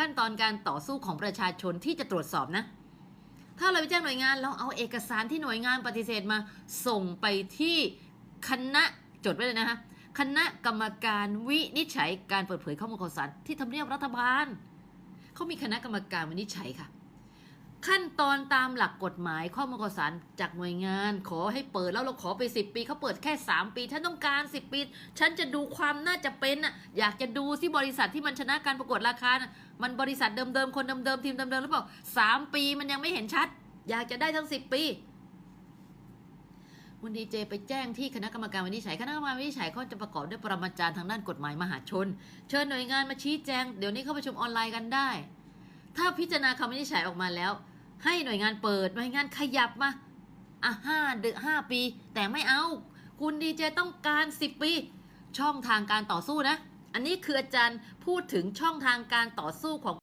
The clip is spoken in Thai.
ขั้นตอนการต่อสู้ของประชาชนที่จะตรวจสอบนะ ถ้าเราไปแจ้งหน่วยงานเราเอาเอกสารที่หน่วยงานปฏิเสธมา ส่งไปที่คณะจดไว้เลยนะคะคณะกรรมการวินิจฉัยการเปิดเผยข้อมูลข่าวสารที่ทำเนียบรัฐบาลเขามีคณะกรรมการวินิจฉัยค่ะ ขั้นตอนตามหลักกฎหมายข้อมูลข่าวสารจากหน่วยงาน ขอให้เปิดแล้วเราขอไป 10 ปีเขาเปิดแค่ 3 ปีฉันต้องการ 10 ปี ฉันจะดูความน่าจะเป็นน่ะอยากจะดูซิบริษัทที่มันชนะการประกวดราคานะมันบริษัทเดิมๆคนเดิมๆทีมเดิมๆหรือเปล่าสามปีมันยังไม่เห็นชัด อยากจะได้ทั้ง 10 ปีคุณดีเจไปแจ้งที่คณะกรรมการวินิจฉัยคณะกรรมการวินิจฉัยเขาจะประกอบด้วยปรมาจารย์ทางด้านกฎหมายมหาชน เชิญหน่วยงานมาชี้แจง เดี๋ยวนี้เข้าประชุมออนไลน์กันได้ ถ้าพิจารณาคำวินิจฉัยออกมาแล้ว ให้หน่วยงานเปิดหน่วยงานขยับมาอะห้าเดือนห้าปี แต่ไม่เอา คุณดีเจต้องการสิบปี ช่องทางการต่อสู้นะ อันนี้คืออาจารย์พูดถึงช่องทางการต่อสู้ของ